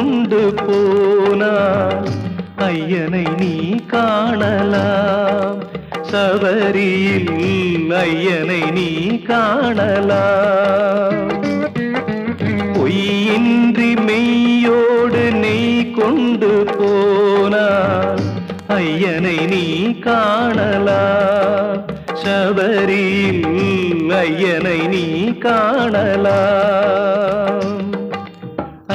கொண்டு போனால் ஐயனை நீ காணலாம். சபரியில் ஐயனை நீ காணலாம். பொய்யின்றி மெய்யோடு நெய் கொண்டு போனால் ஐயனை நீ காணலாம். சபரியில் ஐயனை நீ காணலாம்.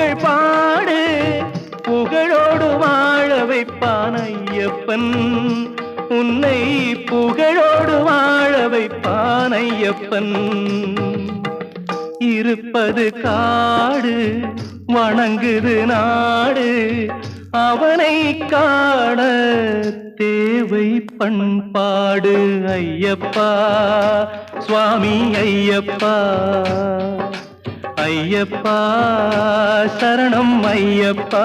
புகழ் பாடு புகழோடு வாழ வைப்பான் ஐயப்பன். உன்னை புகழோடு வாழ வைப்பான் ஐயப்பன். இருப்பது காடு வணங்குது நாடு. அவனை காண தேவை பண்பாடு ஐயப்பா சுவாமி ஐயப்பா. ஐயப்பா சரணம் ஐயப்பா.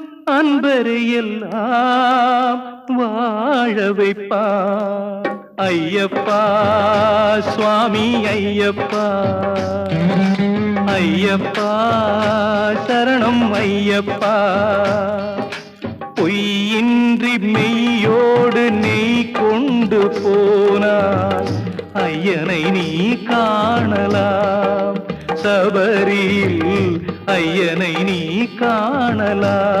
அன்பரை எல்லாம் வாழ வைப்பார் ஐயப்பா சுவாமி ஐயப்பா. ஐயப்பா சரணம் ஐயப்பா. பொய்யின்றி மெய்யோடு நெய் கொண்டு போனார். ஐயனை நீ காணலாம். சபரியில் ஐயனை நீ காணலாம்.